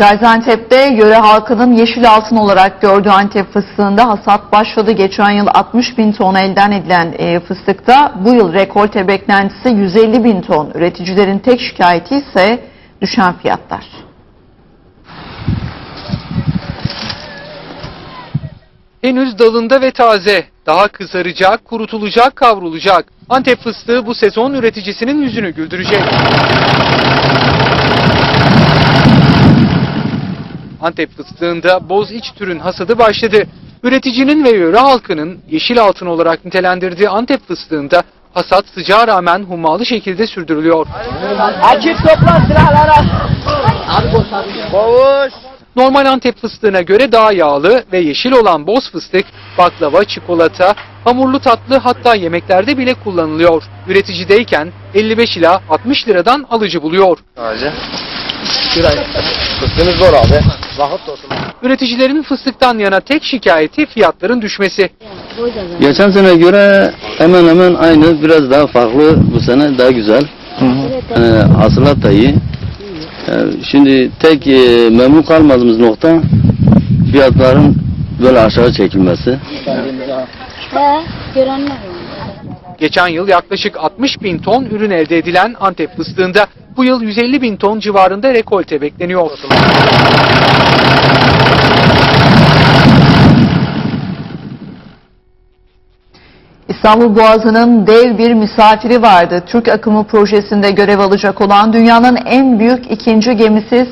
Gaziantep'te yöre halkının yeşil altın olarak gördüğü Antep fıstığında hasat başladı. Geçen yıl 60 bin ton elden edilen e, fıstıkta bu yıl rekolte beklentisi 150 bin ton. Üreticilerin tek şikayeti ise düşen fiyatlar. Henüz dalında ve taze. Daha kızaracak, kurutulacak, kavrulacak. Antep fıstığı bu sezon üreticisinin yüzünü güldürecek. Antep fıstığında boz iç türün hasadı başladı. Üreticinin ve yöre halkının yeşil altın olarak nitelendirdiği Antep fıstığında hasat sıcağa rağmen hummalı şekilde sürdürülüyor. Akif topla silahlara. Kovuş. Normal Antep fıstığına göre daha yağlı ve yeşil olan boz fıstık baklava, çikolata, hamurlu tatlı hatta yemeklerde bile kullanılıyor. Üreticideyken 55 ila 60 liradan alıcı buluyor. Şurayı. Fıstığınız zor abi. Vakit olsun. Üreticilerin fıstıktan yana tek şikayeti fiyatların düşmesi. Geçen sene göre hemen hemen aynı, biraz daha farklı bu sene daha güzel. Ee, hasılat da iyi. Ee, şimdi tek e, memnun kalmadığımız nokta fiyatların böyle aşağı çekilmesi. He, görenler var. Geçen yıl yaklaşık 60 bin ton ürün elde edilen Antep fıstığında bu yıl 150 bin ton civarında rekolte bekleniyor. İstanbul Boğazı'nın dev bir misafiri vardı. Türk akımı projesinde görev alacak olan dünyanın en büyük ikinci gemisi